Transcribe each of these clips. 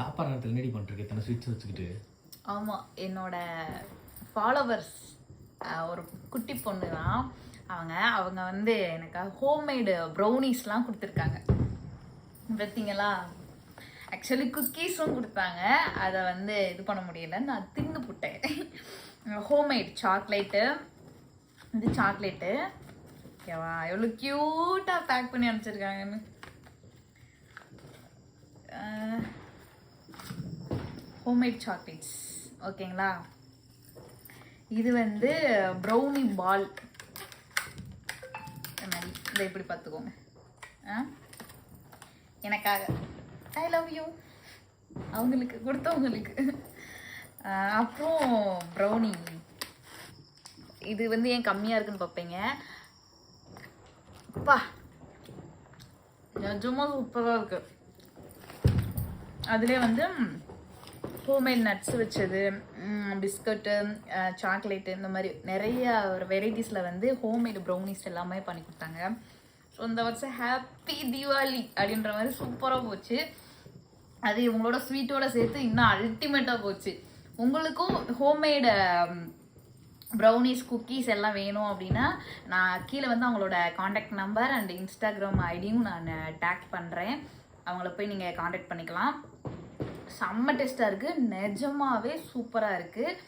சாப்பாடு நேரத்தில் என்னடி பண்ணிருக்கு இத்தனை ஸ்வீட்ஸ் வச்சுக்கிட்டு? ஆமாம் என்னோட ஃபாலோவர்ஸ் ஒரு குட்டி பொண்ணு தான். அவங்க அவங்க வந்து எனக்கு ஹோம்மேடு ப்ரௌனிஸ்லாம் கொடுத்துருக்காங்க. பார்த்தீங்களா ஆக்சுவலி குக்கீஸும் கொடுத்தாங்க. அதை வந்து இது பண்ண முடியல. நான் தின்னு புட்டேன். ஹோம்மேட் சாக்லேட்டு இது சாக்லேட்டு ஓகேவா எவ்வளோ க்யூட்டாக பேக் பண்ணி அனுப்பிச்சிருக்காங்கன்னு. ஹோம்மேட் சாக்லேட்ஸ் ஓகேங்களா இது வந்து ப்ரௌனி பால் மாதிரி. இதை இப்படி பார்த்துக்கோங்க. ஆ? எனக்காக. ஐ லவ் யூ அவங்களுக்கு கொடுத்தவங்களுக்கு. அப்புறம் ப்ரௌனி இது வந்து ஏன் கம்மியாக இருக்குன்னு பார்ப்பீங்க. அப்பா. நிஜமாக சூப்பராக இருக்குது அதுலேயே வந்து ஹோம்மேட் நட்ஸ் வச்சது பிஸ்கட்டு சாக்லேட்டு இந்த மாதிரி நிறைய ஒரு வெரைட்டிஸில் வந்து ஹோம்மேடு ப்ரௌனிஸ் எல்லாமே பண்ணி கொடுத்தாங்க. ஸோ இந்த வருஷம் ஹாப்பி தீபாவளி அப்படின்ற மாதிரி சூப்பராக போச்சு. அது இவங்களோட ஸ்வீட்டோட சேர்த்து இன்னும் அல்டிமேட்டாக போச்சு. உங்களுக்கும் ஹோம்மேடு ப்ரௌனிஸ் குக்கீஸ் எல்லாம் வேணும் அப்படின்னா நான் கீழே வந்து அவங்களோட காண்டாக்ட் நம்பர் அண்ட் இன்ஸ்டாகிராம் ஐடியும் நான் டேக் பண்ணுறேன் அவங்கள போய் நீங்கள் காண்டாக்ட் பண்ணிக்கலாம். செம்ம டேஸ்ட்டாக இருக்குது நிஜமாவே சூப்பராக இருக்குது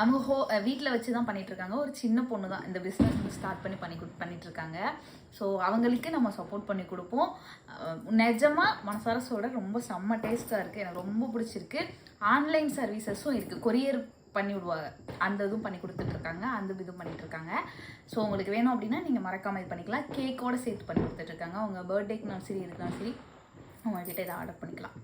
அவங்க ஹோ வீட்டில் வச்சு தான் பண்ணிட்டு இருக்காங்க ஒரு சின்ன பொண்ணு தான் இந்த பிஸ்னஸ் வந்து ஸ்டார்ட் பண்ணி பண்ணி கொடு இருக்காங்க ஸோ அவங்களுக்கு நம்ம சப்போர்ட் பண்ணி கொடுப்போம். நிஜமாக மனசார சோட ரொம்ப செம்ம டேஸ்ட்டாக இருக்குது எனக்கு ரொம்ப பிடிச்சிருக்கு. ஆன்லைன் சர்வீசஸும் இருக்குது கொரியர் பண்ணி விடுவாங்க. அந்த இதுவும் பண்ணி கொடுத்துட்ருக்காங்க அந்த இதுவும் பண்ணிகிட்ருக்காங்க இருக்காங்க ஸோ உங்களுக்கு வேணும் அப்படின்னா நீங்கள் மறக்காமல் இது பண்ணிக்கலாம். கேக்கோட சேர்த்து பண்ணி கொடுத்துட்ருக்காங்க உங்கள் பர்த்டேக்குனாலும் சரி இருக்குனாலும் சரி உங்கள்கிட்ட இதை ஆர்டர் பண்ணிக்கலாம்.